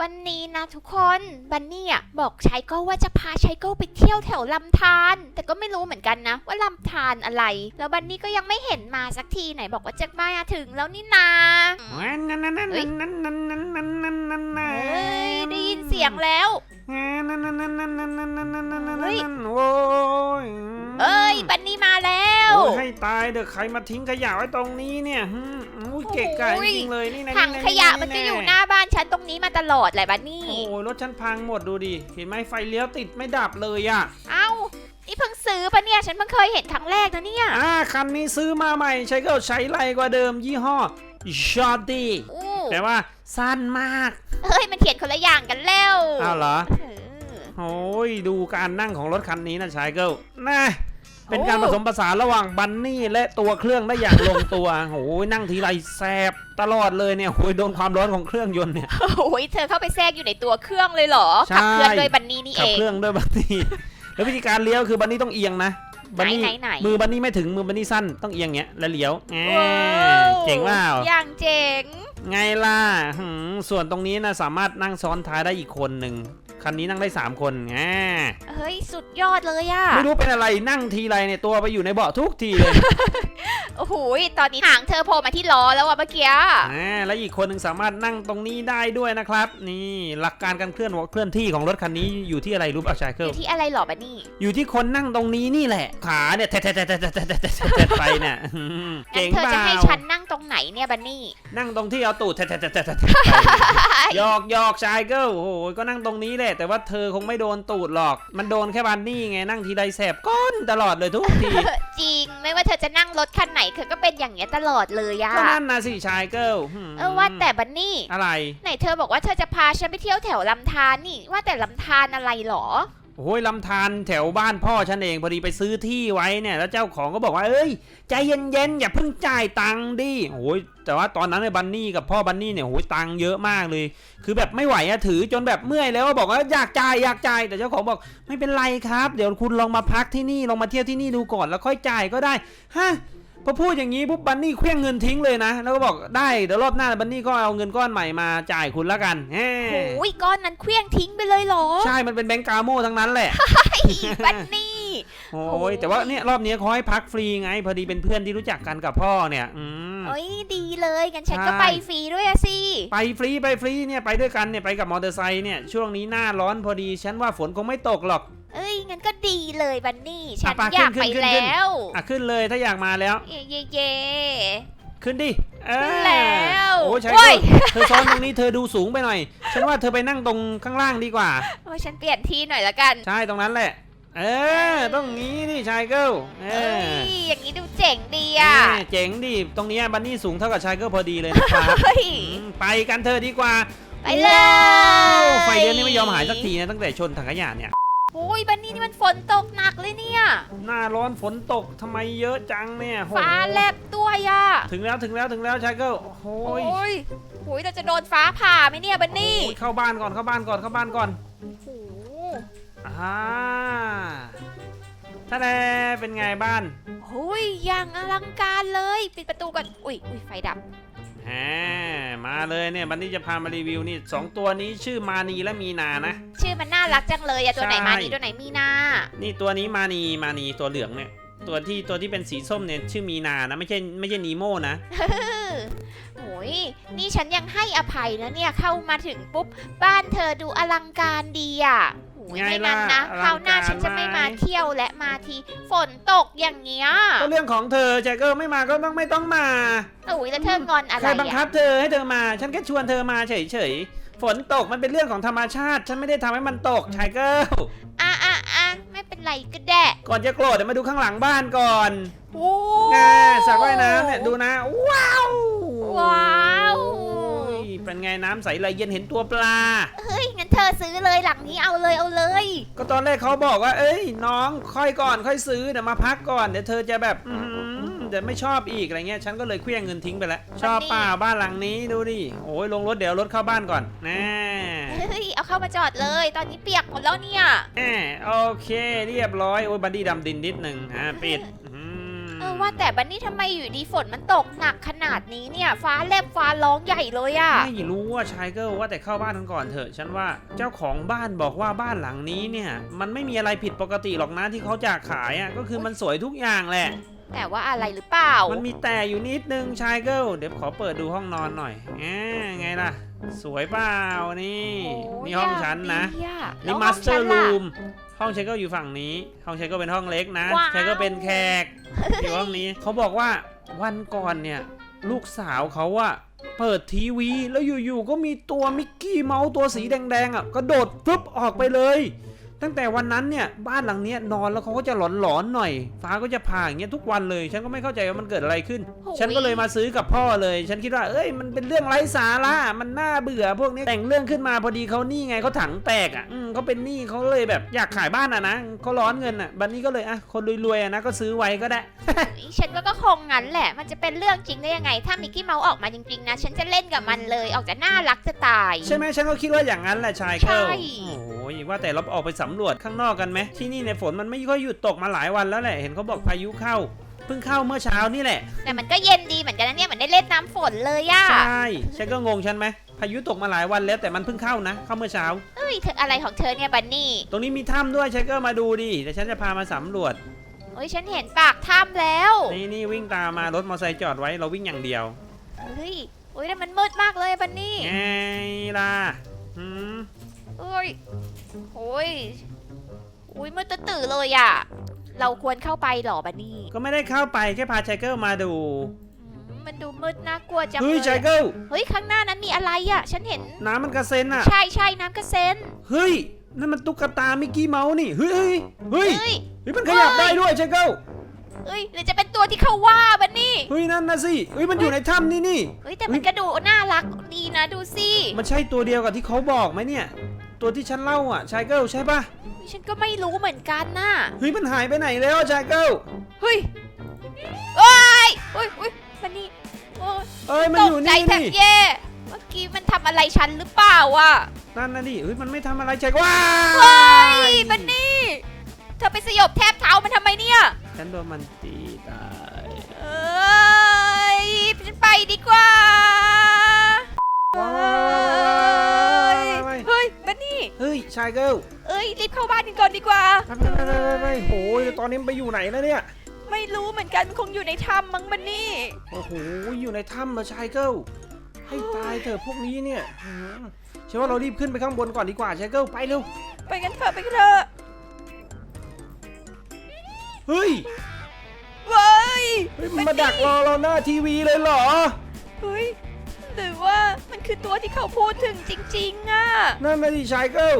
วันนี้นะทุกคนบันนี่บอกชายโก้ว่าจะพาชายโก้ไปเที่ยวแถวลำธารแต่ก็ไม่รู้เหมือนกันนะ ว่าลำธารอะไร แล้วบันนี่ก็ยังไม่เห็นมาสักทีไหนบอกว่าจะมาถึงแล้วนี่นาเฮ้ยได้ยินเสียงแล้วเฮ้ยเฮ้ยบันนี่มาแล้ว ตายเด้อใครมาทิ้งขยะไว้ตรงนี้เนี่ยหืมอุ้ยเกะกะจริงๆเลยนี่นะถังนี่นขยะนี่มันก็อยู่หน้าบ้านฉันตรงนี้มาตลอดแหละบันนี่โอ้ยรถฉันพังหมดดูดิเห็นไหมไฟเลี้ยวติดไม่ดับเลยอะเอ้านี่เพิ่งซื้อปะเนี่ยฉันเพิ่งเคยเห็นครั้งแรกนะเนี่ยอ่าคันนี้ซื้อมาใหม่ใช้ก็ใช้ไรกว่าเดิมยี่ห้อชอตตี้อู้แต่ว่าสั้นมากเฮ้ยมันเขียนคนละอย่างกันแล้วอ้าวเหรอเออโอ้ยดูการนั่งของรถคันนี้นะชายเกิลนะ เป็นการโอ้ผสมผสานระหว่างบันนี่และตัวเครื่องได้อย่างลงตัวโอ้ยนั่งทีไรแสบตลอดเลยเนี่ยโอ้ยโดนความร้อนของเครื่องยนต์เนี่ยโอ้ยเธอเข้าไปแทรกอยู่ในตัวเครื่องเลยเหรอใช่ขับเคลื่อนด้วยบันนี่นี่ขัเอบง เครื่องด้วยบันนี่แล้ววิธีการเลี้ยวคือบันนี่ต้องเอียงนะบันนี่ไหนไหนไหน มือบันนี่ไม่ถึงมือบันนี่สั้นต้องเอียงเงี้ยแล้วเลี้ยวแหมว้าวเจ๋งว่าอย่างเจ๋ง ไงล่ะหืมส่วนตรงนี้นะสามารถนั่งซ้อนท้ายได้อีกคนหนึ่ง คันนี้นั่งได้ 3 คนแงเฮ้ย สุดยอดเลยอะไม่รู้เป็นอะไรนั่งทีไรเนี่ยตัวไปอยู่ในเบาะทุกทีเลยโอ้โหตอนนี้หางเธอโผล่มาที่ล้อแล้วอะเมื่อกี้อ่าแล้วอีกคนหนึ่งสามารถนั่งตรงนี้ได้ด้วยนะครับ นี่หลักการการเคลื่อนเคลื่อนที่ของรถคันนี้อยู่ที่อะไรรู้ป่ะชายเคิลอยู่ที่อะไรหรอบันนี่อยู่ที่คนนั่งตรงนี้นี่แหละ ขาเนี่ยแทะแทะแทะแทะแทะแทะไปเนี่ยเก่งเปล่เธอจะให้ฉันนั่งตรงไหนเนี่ยบันนี่ นั่งตรงที่เอาตูดแทะแทะแทะแทะหยอกหยอกชายเกิลโอ้โหก็นั่งตรงนี้แหละแต่ว่าเธอคงไม่โดนตูดหรอก มันโดนแค่บันนี่ไงนั่งทีใดแสบก้นตลอดเลยทุกที จริง ไม่ว่าเธอจะนั่งรถคันไหนเธอก็เป็นอย่างเงี้ยตลอดเลยอะก็นั่นนะสิชายเกิลหืมเออว่าแต่บันนี่ อะไร ไหนเธอบอกว่าเธอจะพาฉันไปเที่ยวแถวลำธารนี่ ว่าแต่ลำธารอะไรเหรอ โอ้ยลำธารแถวบ้านพ่อฉันเองพอดีไปซื้อที่ไว้เนี่ย แล้วเจ้าของก็บอกว่าเอ้ยใจเย็นๆอย่าเพิ่งจ่ายตังค์ดิโอ้ย แต่ว่าตอนนั้นเนี่ยบันนี่กับพ่อบันนี่เนี่ยโอ้ยตังค์เยอะมากเลย คือแบบไม่ไหวอะถือจนแบบเมื่อยแล้วก็บอกว่าอยากจ่ายอยากจ่ายแต่เจ้าของบอกไม่เป็นไรครับ เดี๋ยวคุณลองมาพักที่นี่ลองมาเที่ยวที่นี่ดูก่อนแล้วค่อยจ่ายก็ได้ฮะพอพูดอย่างนี้ปุ๊บบันนี่เคว้งเงินทิ้งเลยนะ แล้วก็บอกได้เดี๋ยวรอบหน้าบันนี่ก็เอาเงินก้อนใหม่มาจ่ายคุณละกันแฮโอ้ยก้อนนั้นเคลี้ยงทิ้งไปเลยเหรอ ใช่มันเป็นแบงก์กาโมทั้งนั้นแหละบันนี่โอ้โอ้ยแต่ว่าเนี่ยรอบนี้เขาให้พักฟรีไง พอดีเป็นเพื่อนที่รู้จักกันกับพ่อเนี่ย อืม เอ้ยดีเลยกันฉันใช่ก็ไปฟรีด้วยอะสิ ไปฟรีไปฟรีเนี่ยไปด้วยกันเนี่ยไปกับมอเตอร์ไซค์เนี่ยช่วงนี้หน้าร้อนพอดีฉันว่าฝนคงไม่ตกหรอก เอ้ยงั้นก็ดีเลยบันนี่ฉันอะไปอยากขึ้ไปนขึ้นขึ้นแล้วอะขึ้นเลยถ้าอยากมาแล้ว เย่เย่เย่ขึ้นดิเออขึ้นแล้วโอ้ใช่โอ้ยเธอซ้อนตรงนี้เธอดูสูงไปหน่อย ฉันว่าเธอไปนั่งตรงข้างล่างดีกว่าโอ้ยฉันเปลี่ยนที่หน่อยละกัน ใช่ตรงนั้นแหละ เออต้องงี้ดิชายเกิลเอเอ้อยอย่างนี้ดูเจ๋งดีเออะอเจ๋งดิตรงเนี้ยบันนี่สูงเท่ากับชายเกิลพอดีเลยนะครับเฮ้ย อืมไปกันเธอะดีกว่าไปเลยโอ้ไฟเดือนนี้ไม่ยอมหายสักทีนะตั้งแต่ชนถังขยะเนี่ย โอ้ยบันนี่นี่มันฝนตกหนักเลยเนี่ย หน้าร้อนฝนตกทำไมเยอะจังเนี่ยโหฟ้าแลบด้วยอะถึงแล้วถึงแล้วถึงแล้วชายเกิลโอ้โหโอ้ยยโอ้ยเราจะโดนฟ้าผ่าไหมเนี่ยบันนี่ โอ้ยเข้าบ้านก่อนเข้าบ้านก่อนเข้าบ้านก่อนโอ้โห อ่าถ้าแน่เป็นไงบ้านโอ้ยอย่างอลังการเลย ปิดประตูก่อน อุ้ยอุ้ยไฟดับแหมมาเลยเนี่ยบันนี่จะพามารีวิวนี่สองตัวนี้ชื่อมานีและมีนานะ ชื่อมันน่ารักจังเลยอะตัวไหนใช่มานี่ตัวไหนมีนา นี่ตัวนี้มานีมานีตัวเหลืองเนี่ยตัวที่ตัวที่เป็นสีส้มเนี่ยชื่อมีนานะ ไม่ใช่ไม่ใช่นีโมนะโอ้ยนี่ฉันยังให้อภัยนะเนี่ยเข้ามาถึงปุ๊บบ้านเธอดูอลังการดีอะโอ้ย ไงไม่นั้นล่ะนะอลังการคราวหน้าฉันจะไม่มาไหม เที่ยวและมาทีฝนตกอย่างเงี้ยก็เรื่องของเธอชายเกิลไม่มาก็ต้องไม่ต้องมา โอ้ยแล้วเธองอนอะไรใครบังคัอะบเธอให้เธอมา ฉันแค่ชวนเธอมาเฉยๆ ฝนตกมันเป็นเรื่องของธรรมชาติ ฉันไม่ได้ทำให้มันตกชายเกิลอะอะอะไม่เป็นไรก็ได้ก่อนจะโกรธเดี๋ยวมาดูข้างหลังบ้านก่อนโอ้ไงสระว่ายน้ำเนี่ยดูนะ ว้าวว้าวโอ้ยเป็ นไงน้ำใสไหลเย็นเห็นตัวปลา เฮ้ยงั้นเธอซื้อเลยหลังนี้เอาเลยเอาเลย ก็ตอนแรกเขาบอกว่า เอ้ย น้องค่อยก่อนค่อยซื้อเดี๋ยวมาพักก่อนเดี๋ยวเธอจะแบบอื้อหือเดี๋ยวไม่ชอบอีกอะไรเงี้ยฉันก็เลยเคลี้ยงเงินทิ้งไปแล้วชอบเปล่าบ้านหลังนี้ดูดิโอ้ยลงรถเดี๋ยวรถเข้าบ้านก่อนแน่เฮ้ยเอาเข้ามาจอดเลย ตอนนี้เปียกหมดแล้วเนี่ยแหมโอเค เรียบร้อยโอ้ยบัดดี้ดำดินนิดหนึ่งอ่าปิดอืม เออว่าแต่บันนี่ทำไมอยู่ดีฝนมันตกหนักขนาดนี้เนี่ย ฟ้าแลบฟ้าร้องใหญ่เลยอะไม่รู้ว่าชายเกิลว่าแต่เข้าบ้านกันก่อนเถอะฉันว่าเจ้าของบ้านบอกว่าบ้านหลังนี้เนี่ย มันไม่มีอะไรผิดปกติหรอกนะที่เขาจะขายอะก็คือมันสวยทุกอย่างแหละ แต่ว่าอะไรหรือเปล่า มันมีแต่อยู่นิดนึงชายเกิลเดี๋ยวขอเปิดดูห้องนอนหน่อยแหมไงล่ะ สวยเปล่านี่โอ้นี่ห้องฉันนะ ยากดีอะนี่แล้วมาห้สงเตอฉันร์ล่ะรูม ห้องชายเกิลอยู่ฝั่งนี้ ห้องชายเกิลเป็นห้องเล็กนะ ว้าวชายเกิลเป็นแขกอยู่ห้องนี้เขาบอกว่าวันก่อนเนี่ย ลูกสาวเขาอะเปิดทีวี แล้วอยู่ๆก็มีตัวมิกกี้เมาส์ตัวสีแดงๆอะกระโดดฟึบออกไปเลย ตั้งแต่วันนั้นเนี่ยบ้านหลังเนี้ยนอนแล้วเขาก็จะหลอนๆหน่อย ฟ้าก็จะผ่าอย่างเงี้ยทุกวันเลย ฉันก็ไม่เข้าใจว่ามันเกิดอะไรขึ้นโอ้ยฉันก็เลยมาซื้อกับพ่อเลย ฉันคิดว่า เอ้ยมันเป็นเรื่องไร้สาระมันน่าเบื่อพวกนี้แต่งเรื่องขึ้นมาพอดีเขานี่ไงเขาถังแตกอะอืมเขาเป็นหนี้เขาเลยแบบอยากขายบ้านอะนะเขาร้อนเงินอะบันนี้ก็เลยอะคนรวยๆอะนะก็ซื้อไว้ก็ได้ฉันก็ก็คงงั้นแหละ มันจะเป็นเรื่องจริงได้ยังไง ถ้ามิกกี้เมาส์ออกมาจริงๆนะ ฉันจะเล่นกับมันเลย ออกจะน่ารักจะตาย ใช่ไหมฉันก็คิดว่าอย่างนั้นแหละชายเกิลใช่โอ้ยว่าแต่เราออกไปสำรวจข้างนอกกันไหมที่นี่ในยฝนมันไม่ค่อยหยุดตกมาหลายวันแล้วแหละเห็นเขาบอกพายุเข้าเพิ่งเข้าเมื่อเช้านี่แหละ แต่มันก็เย็นดีเหมือนกันนะเนี่ยเหมือนได้เล่นน้ำฝนเลยอะใช่ฉันก็งงฉันไหมพายุตกมาหลายวันแล้วแต่มันเพิ่งเข้านะ เข้าเมื่อเช้าเอ้ยเธออะไรของเธอเนี่ยบันนี่ตรงนี้มีถ้ำด้วยชักเกอร์มาดูดิเดี๋ยวฉันจะพามาสำรวจเอ้ยฉันเห็นปากถ้ำแล้วนี่นี่วิ่งตามมารถมอเตอร์ไซค์จอดไว้เราวิ่งอย่างเดียวเฮ้ยเฮ้ยแต่มันมืดมากเลยบันนี่ไงล่ะหืมเอ้ยโอ้ยอุ้ยมืดตื่อๆเลยอะเราควรเข้าไปเหรอบันนี่ก็ไม่ได้เข้าไปแค่พาชักเกอร์มาดูอืมมันดูมืดน่ากลัวจังเฮ้เลยยชักอะเกอร์เฮ้ยข้างหน้านั้นมีอะไรอะฉันเห็น น้ำมันกระเซ็นอะ ใช่ใช่น้ำกระเซ็น เฮ้ยนั่นมันตุ๊กตามิกกี้เมาส์นี่เฮ้ยเฮ้ยเฮ้ยเฮ้ยเฮ้ยมันขยับได้ด้วยชักเกอร์เฮ้ยหรือจะเป็นตัวที่เขาว่าบันนี่เฮ้ยนั่นนะสิเฮ้ยมันอยู่ในถ้ำนี่นี่เฮ้ยแต่มันก็ดูน่ารักดีนะดูสิมันใช่ตัวเดียวกับที่เขาบอกไหมเนี่ย ตัวที่ฉันเล่าอะชักเกอร์ใช่ปะฉันก็ไม่รู้เหมือนกันน่ะ เฮ้ยมันหายไปไหนแล้วชักเกอร์เฮ้ยโอ้ยโอ้ยโอ้ยบันนี่โอ้ยเอ้ยมันตอกยู่ใจนี่แทบนี่แย่ เมื่อกี้มันทำอะไรฉันหรือเปล่าอะนั่นนะดิเฮ้ยมันไม่ทำอะไรชักว้าเฮ้ยบันนี่ เธอไปสยบแทบเท้ามันทำไมเนี่ย ฉันโดนมันตีตาย ชายเกิลเอ้ยรีบเข้าบ้านกันก่อนดีกว่า ไปไปไปไปไปโอ้ยตอนนี้มันไปอยู่ไหนแล้วเนี่ย ไม่รู้เหมือนกันมันคงอยู่ในถ้ำมั้งบันนี่ โอ้โห อยู่ในถ้ำเหรอชายเกิลให้ตายเถอะพวกนี้เนี่ยหือฉันว่าเรารีบขึ้นไปข้างบนก่อนดีกว่าชายเกิลไปเร็ว ไปกันเถอะไปกันเถอะเฮ้ยเว้ยเฮ้ยมันมาดักรอเราหน้าทีวีเลยเหรอ เฮ้ยหรือว่ามันคือตัวที่เขาพูดถึงจริงๆอะ นั่นนะดิชายเกิล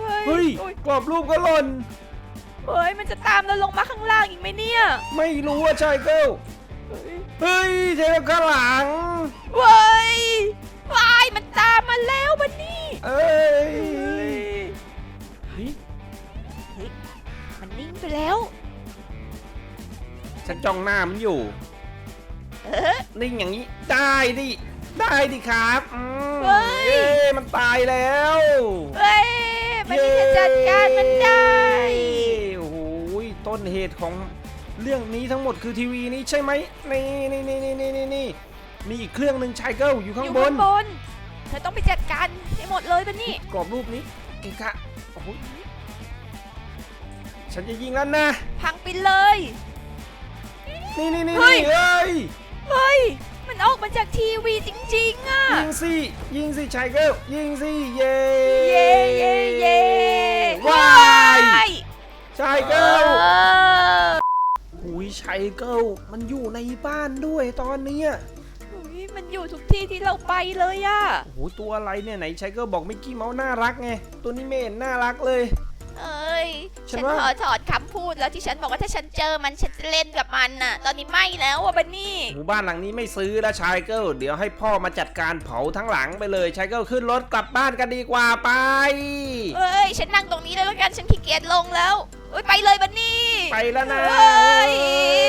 เฮ้ยเฮ้ยโอ้ยกรอบรูปก็หล่น เฮ้ย มันจะตามเราลงมาข้างล่างอีกไหมเนี่ยไม่รู้ว่าชายเกิลเฮ้ยเฮ้ยเจอข้างหลัง เว้ยว้ายมันตามมาแล้วบันนี่เอ้ยเฮ้ยเฮ้ยมันนิ่งไปแล้ว ฉันจ้องหน้ามันอยู่เออ นิ่งอย่างนี้ ได้ดิ ได้ดิครับอืมเฮ้ยเย้มันตายแล้ว เฮ้ย บันนี่จะจัดการมันได้โอ้โหต้นเหตุของเรื่องนี้ทั้งหมดคือทีวีนี้ใช่ไหมนี่นี่นี่นี่นี่นี่นี่มีอีกเครื่องหนึ่งชายเกิลอยู่ข้างอยู่บนข้างบนเธอต้องไปจัดการให้หมดเลยบันนี่กรอบรูปนี้เกะกะโอ้โหฉันจะยิงแล้วนะ พังไปเลย นี่นี่นี่เฮ้ยนี่เฮ้ยเฮ้ย มันออกมาจากทีวีจริง ๆอะยิงสิยิงสิชายเกิลยิงสิเย้เย่เย่เย่ว้ายยชายเกิลเออหุยชัยเกิลมันอยู่ในบ้านด้วยตอนเนี้ยอุ๊ยมันอยู่ทุกที่ที่เราไปเลยอะโอ้โหตัวอะไรเนี่ยไหนชัยเกิลบอกมิกกี้เมาส์น่ารักไงตัวนี้ไม่เห็นน่ารักเลยเอ้ย ฉัฉันนว่า ขอถอดคำพูดแล้วที่ฉันบอกว่าถ้าฉันเจอมันฉันจะเล่นกับมันน่ะ ตอนนี้ไม่แล้วอะบันนี่ หมู่บ้านหลังนี้ไม่ซื้อแล้วชายเกิลเดี๋ยวให้พ่อมาจัดการเผาทั้งหลังไปเลยชายเกิลขึ้นรถกลับบ้านกันดีกว่าไป เอ้ย ฉันนั่งตรงนี้เลยแล้วกันฉันขี้เกียจลงแล้วเอ้ยไปเลยบันนี่ไปแล้วนะเอ้ย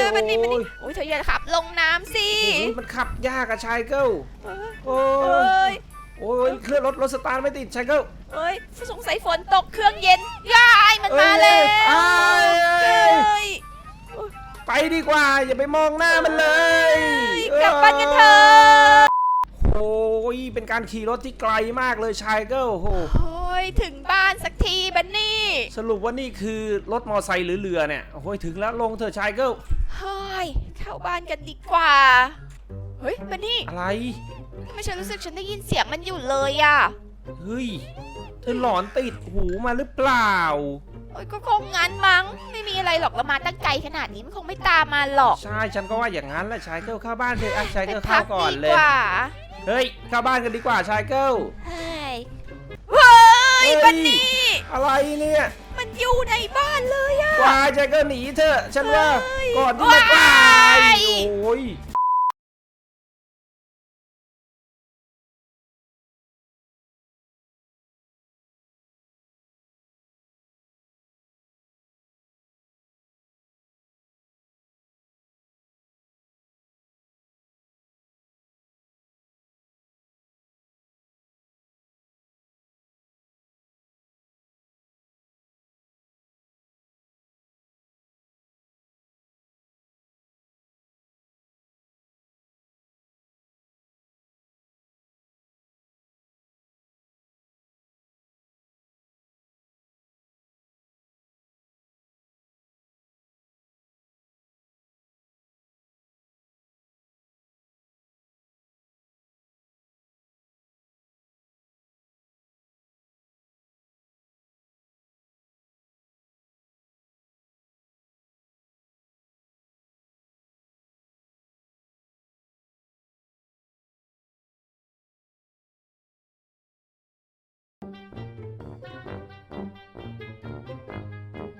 โอ้ยบันนี่บันนี่โอ้ยเธออย่าขับลงน้ำสิโอ้โหมันขับยากอะชายเกิลเอ้ยโอ้เอ้ยย โอ้ยเครื่องรถรถสตาร์ทไม่ติดชายเกิลเอ้ยสงสัยฝนตกเครื่องเย็นยายมันมาแล้วเอ้ยเอ้ยเอ้ยไปดีกว่า อย่าไปมองหน้ามันเลยกลับบ้านกันเถอะโอ้ยเป็นการขี่รถที่ไกลมากเลยชายเกิลโอ้โหโอ้ยถึงบ้านสักทีบันนี่ สรุปว่านี่คือรถมอไซค์หรือเรือเนี่ยโอ้ยถึงแล้วลงเถอะชายเกิลเฮ้ยเข้าบ้านกันดีกว่า เฮ้ยบันนี่อะไร ทำไมฉันรู้สึกฉันได้ยินเสียงมันอยู่เลยอะเฮ้ย เธอหลอนติดหูมาหรือเปล่า โอ้ยก็คงงั้นมั้ง ไม่มีอะไรหรอกเรามาตั้งไกลขนาดนี้มันคงไม่ตามมาหรอกใช่ฉันก็ว่าอย่างนั้นแหละชายเกิลเข้าบ้านเถอะอะชายไปเกิลพัเข้ากก่อนดีเลกยว่าเฮ้ย เข้าบ้านกันดีกว่าชายเกิลเฮ้ยเฮ้ย บันนี่อะไรเนี่ยมันอยู่ในบ้านเลยอะวายชายเกิลหนีเถอะ ฉันว่าเฮ้ยก่อนที่จะตายว้ายโอ้ย